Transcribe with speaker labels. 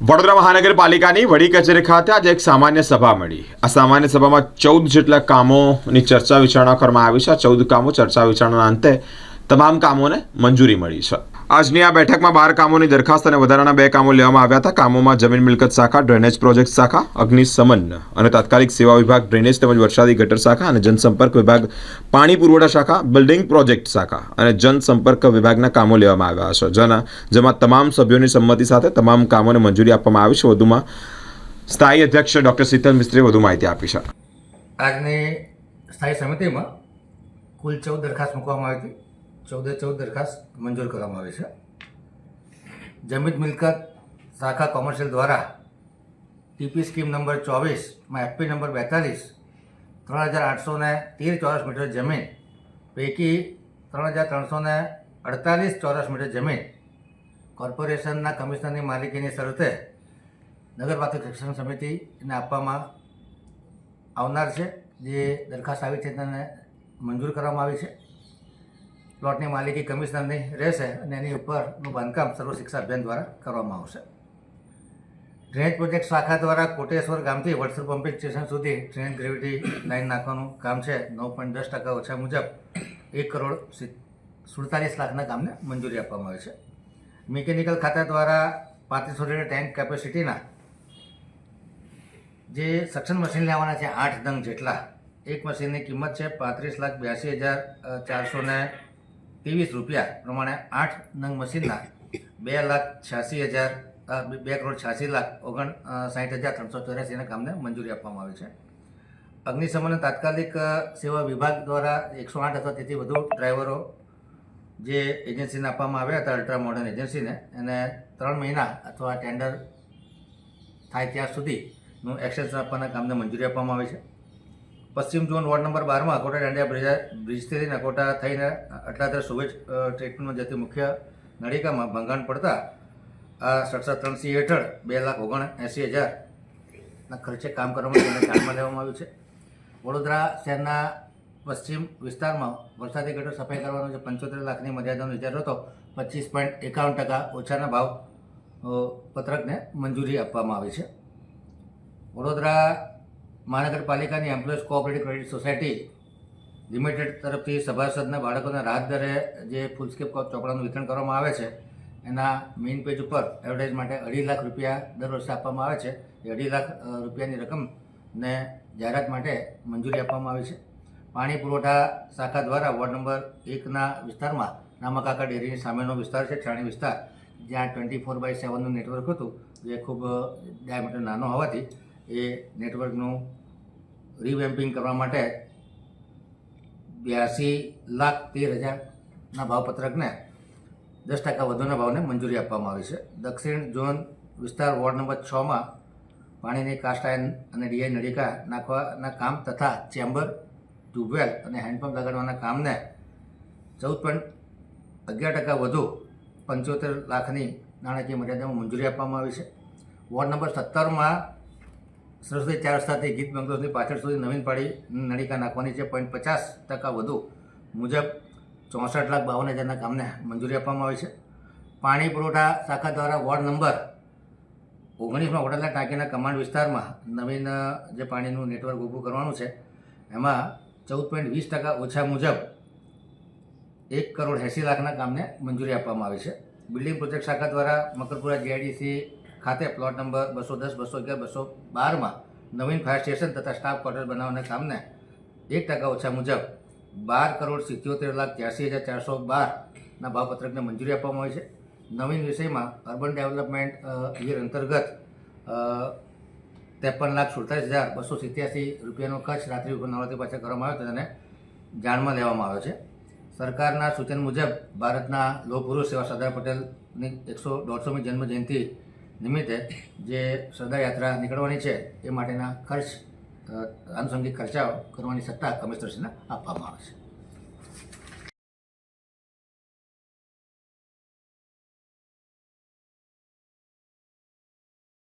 Speaker 1: વડોદરા મહાનગરપાલિકાની વડી કચેરી ખાતે આજે એક સામાન્ય સભા મળી. આ સામાન્ય સભામાં ચૌદ જેટલા કામોની ચર્ચા વિચારણા કરવામાં આવી છે. આ ચૌદ કામો ચર્ચા વિચારણાના અંતે તમામ કામોને મંજૂરી મળી છે. આજની આ બેઠકમાં બાર કામોની દરખાસ્ત અને વધારાના બે કામો લેવામાં આવ્યા હતા. કામોમાં જમીન મિલકત શાખા, ડ્રેનેજ પ્રોજેક્ટ શાખા અગ્નિશમન અને તાત્કાલિક સેવા વિભાગ, ડ્રેનેજ તેમજ વરસાદી ગટર શાખા અને જનસંપર્ક વિભાગ, પાણી પુરવઠા શાખા, બિલ્ડિંગ પ્રોજેક્ટ શાખા અને જનસંપર્ક વિભાગના કામો લેવામાં આવ્યા છે. જેના જેમાં તમામ સભ્યોની સંમતિ સાથે તમામ કામોને મંજૂરી આપવામાં આવી છે. વધુમાં સ્થાયી અધ્યક્ષ ડોક્ટર શીતલ મિસ્ત્રીએ વધુ માહિતી આપી છે.
Speaker 2: આજની સ્થાયી સમિતિમાં કુલ ચૌદ દરખાસ્ત મૂકવામાં આવી હતી. ચૌદે ચૌદ દરખાસ્ત મંજૂર કરવામાં આવી છે. જમીન મિલકત શાખા કોમર્શિયલ દ્વારા ટીપી સ્કીમ નંબર ચોવીસમાં એફપી નંબર બેતાલીસ, ત્રણ હજાર આઠસો ને તેર ચોરસ મીટર જમીન, પૈકી ત્રણ હજાર ત્રણસો ને અડતાલીસ ચોરસ મીટર જમીન કોર્પોરેશનના કમિશનરની માલિકીની શરતે નગરપાલિકા શિક્ષણ સમિતિને આપવામાં આવનાર છે. જે દરખાસ્ત આવી છે તેને મંજૂર કરવામાં આવી છે. પ્લોટની માલિકી કમિશનરની રહેશે અને એની ઉપરનું બાંધકામ સર્વ શિક્ષા અભિયાન દ્વારા કરવામાં આવશે. ડ્રેનેજ પ્રોજેક્ટ શાખા દ્વારા કોટેશ્વર ગામથી વડસર પમ્પિંગ સ્ટેશન સુધી ટ્રેન ગ્રેવિટી લાઇન નાખવાનું કામ છે. નવ પોઈન્ટ દસ ટકા ઓછા મુજબ એક કરોડ સુડતાલીસ લાખના કામને મંજૂરી આપવામાં આવી છે. મિકેનિકલ ખાતા દ્વારા પાંત્રીસો લીટર ટેન્ક કેપેસિટીના જે સક્શન મશીન લેવાના છે, આઠ દંગ જેટલા, એક મશીનની કિંમત છે પાંત્રીસ લાખ બ્યાસી હજાર ચારસો ને ત્રેવીસ રૂપિયા પ્રમાણે આઠ નંગ મશીનના બે લાખ છ્યાસી હજાર બે કરોડ છ્યાસી લાખ ઓગણ સાહીઠ હજાર ત્રણસો ચોર્યાસીના કામને મંજૂરી આપવામાં આવી છે. અગ્નિશમન તાત્કાલિક સેવા વિભાગ દ્વારા એકસો આઠ અથવા તેથી વધુ ડ્રાઈવરો જે એજન્સીને આપવામાં આવ્યા હતા, અલ્ટ્રા મોડર્ન એજન્સીને, એને ત્રણ મહિના અથવા ટેન્ડર થાય ત્યાં સુધીનું એક્સટેન્શન આપવાના કામને મંજૂરી આપવામાં આવી છે. પશ્ચિમ ઝોન વોર્ડ નંબર બારમાં અકોટા દાંડિયા બ્રિજ બ્રિજથી લઈને થઈને અટલાદર સુવેજ ટ્રીટમેન્ટમાં જતી મુખ્ય નળિકામાં ભંગાણ પડતા આ સડસઠ ત્રણ સી હેઠળ બે લાખ ઓગણ એંસી હજારના ખર્ચે કામ કરવામાં તેને ધ્યાનમાં લેવામાં આવ્યું છે. વડોદરા શહેરના પશ્ચિમ વિસ્તારમાં વરસાદી ગટર સફાઈ કરવાનો જે પંચોતેર લાખની મર્યાદાનો વિચાર હતો, પચીસ પોઈન્ટ એકાવન ટકા ઓછાના ભાવ પત્રકને મંજૂરી આપવામાં આવી છે. વડોદરા મહાનગરપાલિકાની employees cooperative credit society limited તરફથી સભાસદના બાળકોના રાહત દરે જે ફૂલસ્કેપ ચોપડાનું વિતરણ કરવામાં આવે છે, એના મેઇન પેજ ઉપર એડવર્ટાઇઝ માટે અઢી લાખ રૂપિયા દર વર્ષે આપવામાં આવે છે. એ અઢી લાખ રૂપિયાની રકમને જાહેરાત માટે મંજૂરી આપવામાં આવી છે. પાણી પુરવઠા શાખા દ્વારા વોર્ડ નંબર એકના વિસ્તારમાં નામકાકા ડેરીની સામેનો વિસ્તાર છે, છાણી વિસ્તાર, જ્યાં ટ્વેન્ટી ફોર બાય સેવનનું નેટવર્ક હતું, જે ખૂબ ડાયામીટર નાનો હોવાથી એ નેટવર્કનું રિવેમ્પિંગ કરવા માટે બ્યાસી લાખ તેર હજારના ભાવપત્રકને દસ ટકા વધુના ભાવને મંજૂરી આપવામાં આવી છે. દક્ષિણ ઝોન વિસ્તાર વોર્ડ નંબર છમાં પાણીની કાસ્ટ અને ડીઆઈ નળિકા નાખવાના કામ તથા ચેમ્બર, ટ્યુબવેલ અને હેન્ડપંપ લગાડવાના કામને ચૌદ પોઈન્ટ અગિયાર ટકા વધુ પંચોતેર લાખની નાણાકીય મર્યાદામાં મંજૂરી આપવામાં આવી છે. વોર્ડ નંબર સત્તરમાં સરસ્વતી ચાર રસ્તાથી ગીત બંગલોની પાછળ સુધી નવીન પાડી નળિકા નાખવાની છે. પોઈન્ટ પચાસ ટકા વધુ મુજબ ચોસઠ લાખ બાવન હજારના કામને મંજૂરી આપવામાં આવી છે. પાણી પુરવઠા શાખા દ્વારા વોર્ડ નંબર ઓગણીસમાં વડાલા ટાંકીના કમાન્ડ વિસ્તારમાં નવીન જે પાણીનું નેટવર્ક ઊભું કરવાનું છે, એમાં ચૌદ પોઈન્ટ વીસ ટકા ઓછા મુજબ એક કરોડ એંસી લાખના કામને મંજૂરી આપવામાં આવી છે. બિલ્ડિંગ પ્રોજેક્ટ શાખા દ્વારા મકરપુરા જીઆઈડીસી ખાતે પ્લોટ નંબર બસો દસ, બસો અગિયાર, બસો બારમાં નવીન ફાયર સ્ટેશન તથા સ્ટાફ ક્વાર્ટર બનાવવાના કામને એક ટકા ઓછા મુજબ બાર કરોડ સિત્યોતેર લાખ ત્યાસી હજાર ચારસો બારના ભાવપત્રકને મંજૂરી આપવામાં આવી છે. નવીન વિષયમાં અર્બન ડેવલપમેન્ટ યર અંતર્ગત ત્રેપન લાખ સુડતાલીસ હજાર બસો સિત્યાસી રૂપિયાનો ખર્ચ રાત્રિ નવરાત્રી પાછળ કરવામાં આવ્યો હતો તેને જાણમાં લેવામાં આવ્યો છે. સરકારના સૂચન મુજબ ભારતના લોહ પુરુષ એવા સરદાર પટેલની એકસો દોઢસોમી જન્મ જયંતિ નિમિત્તે જે શ્રદ્ધાયાત્રા નીકળવાની છે, એ માટેના ખર્ચ આનુષંગિક ખર્ચાઓ કરવાની સત્તા કમિશનરશ્રીને આપવામાં આવે છે.